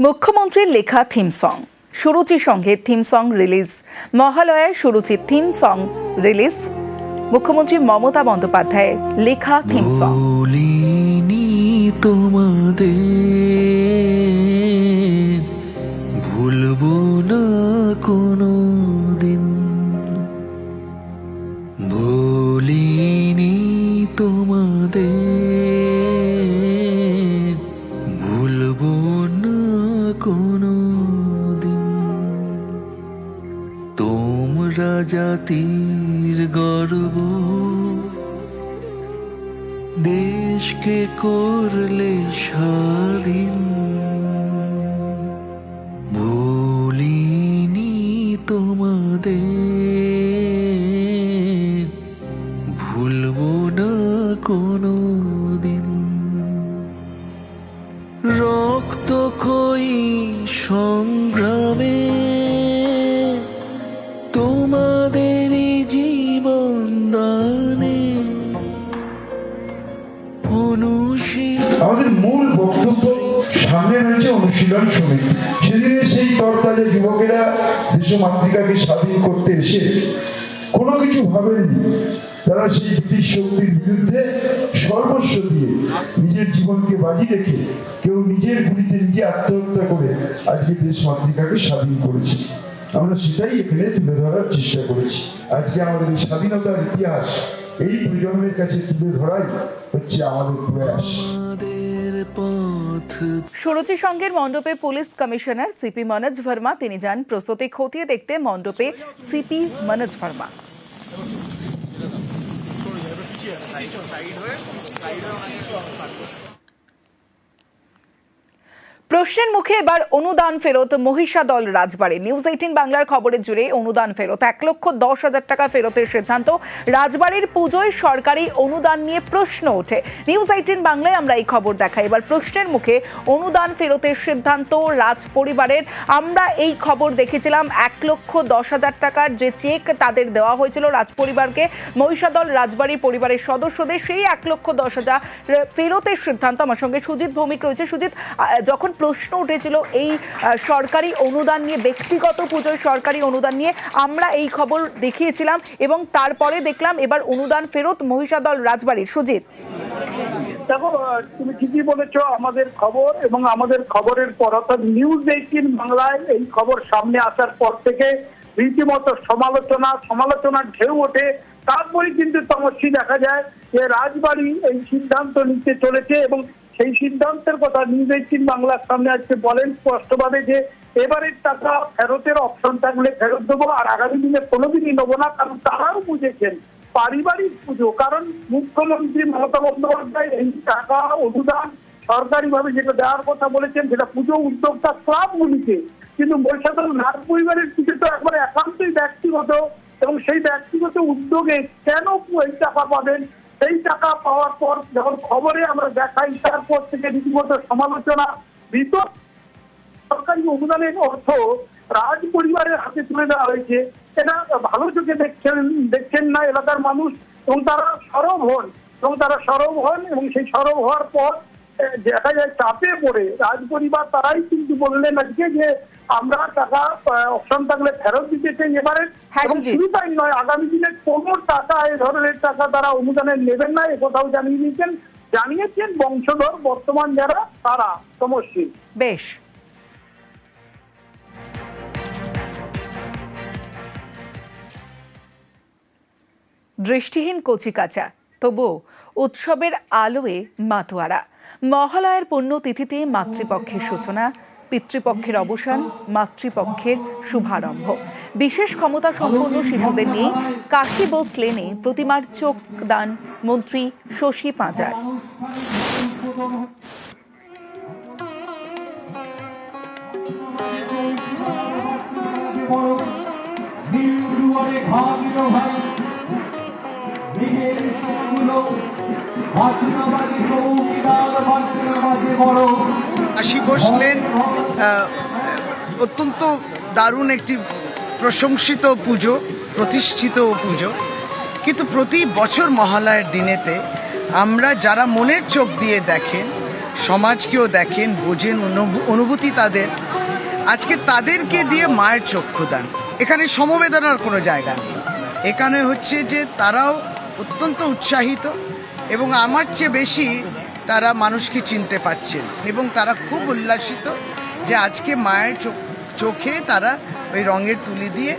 মুখ্যমন্ত্রীর লেখা theme song. Suruchi সঙ্গে থিম সং রিলিজ। মহালয়ায় সুরুচির থিম সং রিলিজ। মুখ্যমন্ত্রী মমতা বন্দ্যোপাধ্যায়ের লেখা থিম সং। তোমাদের। দিন তোমরা জাতির গর্ব দেশকে করলে স্বাধীন। ভুলিনি তোমাদের সামনে রয়েছে অনুশীলন সমিতি। সেদিনে সেই তরতাজা যুবকেরা দেশমাতৃকাকে স্বাধীন করতে এসে কোনো কিছু ভাবেননি, তারা সেই ব্রিটিশ শক্তির বিরুদ্ধে সর্বস্ব দিয়ে নিজের জীবনকে বাজি রেখে কেউ নিজের গুলিতে নিজে আত্মহত্যা করে আজকে দেশ মাতৃকাকে স্বাধীন করেছে। আমরা সেটাই এখানে তুলে ধরার চেষ্টা করেছি। আজকে আমাদের এই স্বাধীনতার ইতিহাস এই প্রজন্মের কাছে তুলে ধরাই হচ্ছে আমাদের প্রয়াস। সুরুচি সংঘের মণ্ডপে police commissioner CP Manoj Verma, তিনি যান প্রস্তুতি খতিয়ে দেখতে মণ্ডপে সিপি মনোজ ভার্মা। প্রশ্নের মুখে এবার অনুদান ফেরত মহিষাদল রাজবাড়ি। নিউজ এইটিন বাংলার খবরের জুড়ে অনুদান ফেরত। এক লক্ষ দশ হাজার টাকা ফেরতের সিদ্ধান্ত। রাজবাড়ির পুজোয় সরকারি অনুদান নিয়ে প্রশ্ন ওঠে। নিউজ এইটিন বাংলায় আমরা এই খবর দেখাই। এবার প্রশ্নের মুখে অনুদান ফেরতের সিদ্ধান্ত রাজ পরিবারের আমরা এই খবর দেখেছিলাম, এক লক্ষ দশ হাজার টাকার যে চেক তাদের দেওয়া হয়েছিল রাজ পরিবারকে মহিষাদল রাজবাড়ির পরিবারের সদস্যদের, সেই এক লক্ষ দশ হাজার ফেরতের সিদ্ধান্ত। আমার সঙ্গে সুজিত ভৌমিক রয়েছে। সুজিত যখন প্রশ্ন উঠেছিল এই সরকারি অনুদান নিয়ে, ব্যক্তিগত পুজোর সরকারি অনুদান নিয়ে আমরা এই খবর দেখিয়েছিলাম এবং তারপরে দেখলাম এবার অনুদান ফেরত মহিষাদল রাজবাড়ির সুজিত। দেখো তুমি ঠিকই বলেছ, আমাদের খবর এবং আমাদের খবরের পর অর্থাৎ নিউজ এইটিন বাংলায় এই খবর সামনে আসার পর থেকে রীতিমতো সমালোচনা, সমালোচনার ঢেউ ওঠে। তারপরে কিন্তু তমস্যি দেখা যায় যে রাজবাড়ি এই সিদ্ধান্ত নিতে চলেছে এবং সেই সিদ্ধান্তের কথা নিউজ এইটিন বাংলার সামনে আজকে বলেন স্পষ্টভাবে যে এবারের টাকা ফেরতের অপশন থাকলে ফেরত দেবো আর আগামী দিনে কোনোদিনই নেব না, কারণ তারাও বুঝেছেন পারিবারিক পুজো, কারণ মুখ্যমন্ত্রী মমতা বন্দ্যোপাধ্যায় এই টাকা, অনুদান সরকারিভাবে যেটা দেওয়ার কথা বলেছেন, সেটা পুজো উদ্যোক্তা ক্লাবগুলিকে কিন্তু বৈশাখল নাথ পরিবারের পুজো তো একবার একান্তই ব্যক্তিগত এবং সেই ব্যক্তিগত উদ্যোগে কেন এই টাকা পাবেন? সেই টাকা পাওয়ার পর যখন খবরে আমরা দেখাই, তারপর থেকে রীতিমতো সমালোচনা বিতর্ক সরকারি অনুদানের অর্থ রাজ পরিবারের হাতে তুলে দেওয়া হয়েছে। এটা ভালো চোখে দেখছেন দেখছেন না এলাকার মানুষ, এবং তারা সরব হন, এবং তারা সরব হন, এবং সেই সরব হওয়ার পর দেখা যায় চাপে পড়ে। রাজ পরিবার তারাই কিন্তু বললেন আজকে যে আমরা টাকা অপশন থাকলে ফেরত দিতে চাই এবারে। হ্যাঁ, এবং শুধু তাই নয় আগামী দিনে কোনো টাকা এ ধরনের টাকা তারা অনুদানে নেবেন না এ কথাও জানিয়ে দিয়েছেন। জানিয়েছেন বংশধর বর্তমান যারা তারা সমস্যা বেশ। দৃষ্টিহীন কচিকাচা তবু উৎসবের আলোয় মাতোয়ারা। মহালয়ার পুণ্যতিথিতে মাতৃপক্ষের সূচনা, পিতৃপক্ষের অবসান, মাতৃপক্ষের শুভারম্ভ। বিশেষ ক্ষমতা সম্পন্ন শিশুদের নিয়ে কাশী বোস লেনে প্রতিমার চোখ দান মন্ত্রী শশী পাঁজার। আশি বসলেন অত্যন্ত দারুণ একটি প্রশংসিত পুজো, প্রতিষ্ঠিত পুজো। কিন্তু প্রতি বছর মহালয়ের দিনেতে আমরা যারা মনের চোখ দিয়ে দেখেন, সমাজকেও দেখেন, বোঝেন, অনুভূ- অনুভূতি তাদের, আজকে তাদেরকে দিয়ে মায়ের চক্ষুদান এখানে সমবেদনার কোনো জায়গা নেই। এখানে হচ্ছে যে তারাও অত্যন্ত উৎসাহিত এবং আমার চেয়ে বেশি তারা মানুষকে চিনতে পারছেন এবং তারা খুব উল্লাসিত যে আজকে মায়ের চোখ চোখে তারা ওই রঙের তুলি দিয়ে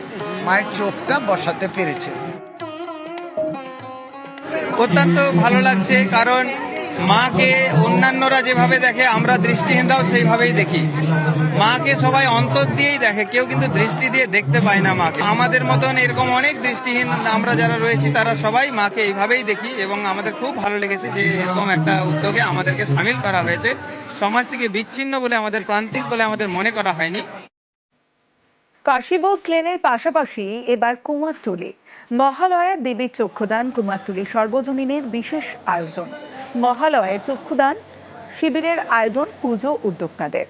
মায়ের চোখটা বসাতে পেরেছে। অত্যন্ত ভালো লাগছে কারণ মাকে অন্যান্যরা যেভাবে দেখে, আমরা দৃষ্টিহীনরাও সেইভাবেই দেখি। মাকে সবাই অন্তর দিয়েই দেখে, কেউ কিন্তু দৃষ্টি দিয়ে দেখতে পায় না মাকে। আমাদের মতন এরকম অনেক দৃষ্টিহীন আমরা যারা রয়েছি, তারা সবাই মাকে এইভাবেই দেখি এবং আমাদের খুব ভালো লেগেছে যে এরকম একটা উদ্যোগে আমাদেরকে সামিল করা হয়েছে। সমাজ থেকে বিচ্ছিন্ন বলে আমাদের, প্রান্তিক বলে আমাদের মনে করা হয়নি। কাশীবোস লেনের পাশাপাশি এবার কুমারটুলি। মহালয়া দেবীর চক্ষুদান, কুমারটুলি সর্বজনীনের বিশেষ আয়োজন। মহালয়ের চক্ষুদান শিবিরের আয়োজন পুজো উদ্যোক্তাদের।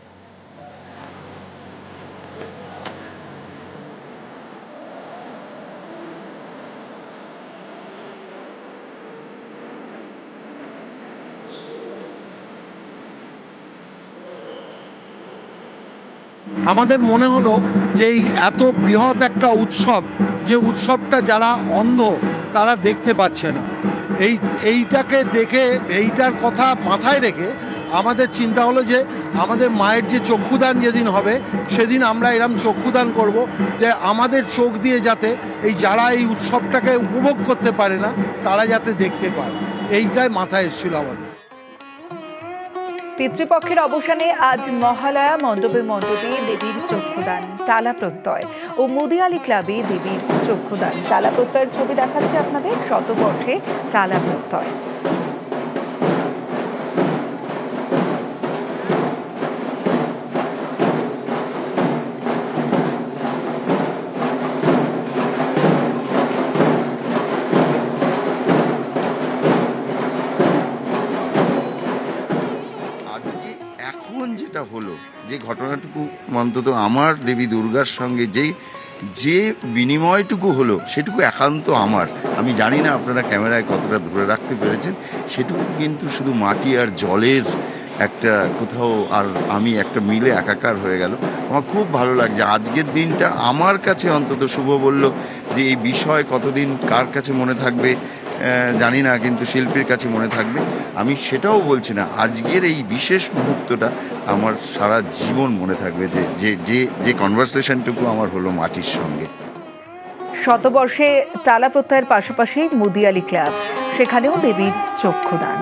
আমাদের মনে হলো যে এত বৃহৎ একটা উৎসব, যে উৎসবটা যারা অন্ধ, তারা দেখতে পাচ্ছে না। এই, এইটাকে দেখে, এইটার কথা মাথায় রেখে আমাদের চিন্তা হলো যে আমাদের মায়ের যে চক্ষুদান যেদিন হবে, সেদিন আমরা এরম চক্ষুদান করব যে আমাদের চোখ দিয়ে যাতে এই যারা এই উৎসবটাকে উপভোগ করতে পারে না, তারা যাতে দেখতে পায়। এইটাই মাথায় এসেছিল আমাদের। পিতৃপক্ষের অবসানে আজ মহালয়া মণ্ডপে মণ্ডপে দেবীর চক্ষুদান টালা প্রত্যয় ও মুদিয়ালি ক্লাবে দেবীর চক্ষুদান। তালা প্রত্যয়ের ছবি দেখাচ্ছে আপনাদের শতবর্ষে টালা প্রত্যয়। হলো, যে ঘটনাটুকু অন্তত আমার দেবী দুর্গার সঙ্গে যে যে বিনিময়টুকু হলো, সেটুকু একান্ত আমার। আমি জানি না আপনারা ক্যামেরায় কতটা ধরে রাখতে পেরেছেন, সেটুকু কিন্তু শুধু মাটি আর জলের একটা কোথাও আর আমি একটা মিলে একাকার হয়ে গেল। আমার খুব ভালো লাগছে। আজকের দিনটা আমার কাছে অন্তত শুভ বলল যে এই বিষয় কতদিন কার কাছে মনে থাকবে জানি না, কিন্তু শিল্পীর কাছে মনে থাকবে। আমি সেটাও বলছি না, আজকের এই বিশেষ মুহূর্তটা আমার সারা জীবন মনে থাকবে যে যে যে যে কনভারসেশনটুকু আমার হলো মাটির সঙ্গে। শতবর্ষে টালা প্রত্যয়ের পাশাপাশি মুদিয়ালি ক্লাব, সেখানেও দেবীর চক্ষুদান।